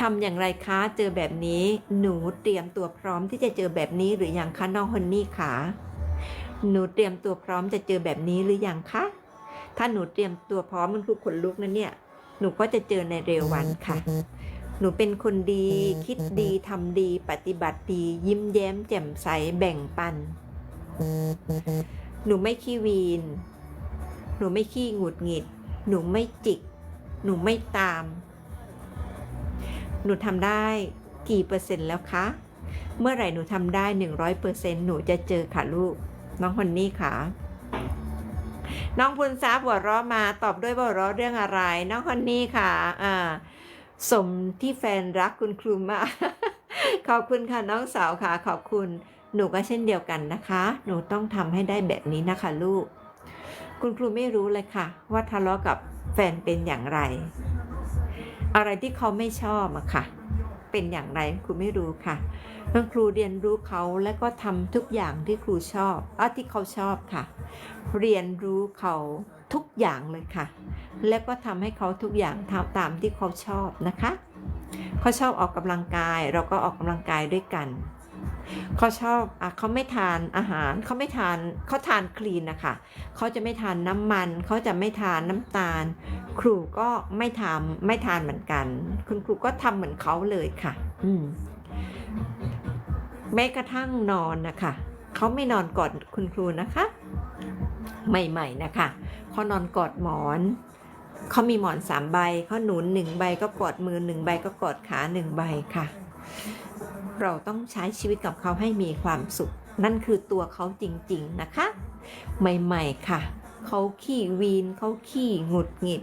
ทำอย่างไรคะ เจอแบบนี้ หนูเตรียมตัวพร้อมที่จะเจอแบบนี้หรืออยังคะน้องฮอนนี่คะหนูเตรียมตัวพร้อมจะเจอแบบนี้หรือยังคะ ถ้าหนูเตรียมตัวพร้อมมันคือขนลุกนะเนี่ย หนูก็จะเจอในเร็ววันค่ะ หนูเป็นคนดี คิดดีทำดี ปฏิบัติดี ยิ้มแย้มแจ่มใส แบ่งปัน หนูไม่ขี้วีน หนูไม่ขี้หงุดหงิด หนูไม่จิก หนูไม่ตาม หนูทำได้กี่เปอร์เซ็นต์แล้วคะ เมื่อไหร่หนูทำได้หนึ่งร้อยเปอร์เซ็นต์หนูจะเจอค่ะลูก น้องคนนี้ค่ะ น้องพุนทรัพย์หัวเราะมาตอบด้วยว่าหัวเราะเรื่องอะไร น้องคนนี้ค่ะอ่าสมที่แฟนรักคุณครูมากขอบคุณค่ะน้องสาวค่ะ ขอบคุณหนูก็เช่นเดียวกันนะคะ หนูต้องทำให้ได้แบบนี้นะคะลูก คุณครูไม่รู้เลยค่ะ ว่าทะเลาะกับแฟนเป็นอย่างไร อะไรที่เขาไม่ชอบอะค่ะ เป็นอย่างไรครูไม่รู้ค่ะคุณครูเรียนรู้เขาและก็ทำทุกอย่างที่ครูชอบอาที่เขาชอบค่ะ เรียนรู้เขาทุกอย่างเลยค่ะ แล้วก็ทำให้เขาทุกอย่างทำตามที่เขาชอบนะคะเขาชอบออกกำลังกายเราก็ออกกำลังกายด้วยกันเขาชอบอะเขาไม่ทานอาหาร เขาไม่ทาน เขาทานคลีนนะคะ เขาจะไม่ทานน้ำมัน เขาจะไม่ทานน้ำตาล ครูก็ไม่ทำไม่ทานเหมือนกัน คุณครูก็ทำเหมือนเขาเลยค่ะ อืมแม้กระทั่งนอนนะคะเขาไม่นอนกอดคุณครูนะคะ ใหม่ๆนะคะเขานอนกอดหมอนเขามีหมอนสามใบเขาหนุนหนึ่งใบก็กอดมือหนึ่งใบก็กอดขาหนึ่งใบค่ะ เราต้องใช้ชีวิตกับเขาให้มีความสุข นั่นคือตัวเขาจริง ๆนะคะ ใหม่ ๆ ค่ะเขาขี้วีนเขาขี้หงุดหงิด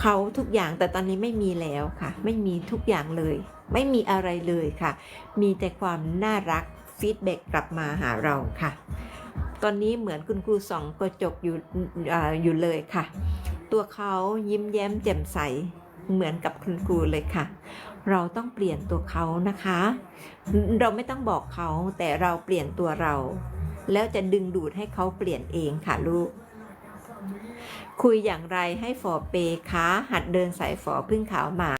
เขาทุกอย่างแต่ตอนนี้ไม่มีแล้วค่ะ ไม่มีทุกอย่างเลย ไม่มีอะไรเลยค่ะ มีแต่ความน่ารักฟีดแบ็กกลับมาหาเราค่ะ ตอนนี้เหมือนคุณครูสองกระจกอยู่ออยู่เลยค่ะ ตัวเขายิ้มแย้มแจ่มใสเหมือนกับคุณครูเลยค่ะ เราต้องเปลี่ยนตัวเขานะคะ เราไม่ต้องบอกเขาแต่เราเปลี่ยนตัวเรา แล้วจะดึงดูดให้เขาเปลี่ยนเองค่ะลูก คุยอย่างไรให้ฝอเปคะ หัดเดินสายฝอพึ่งขาวหมา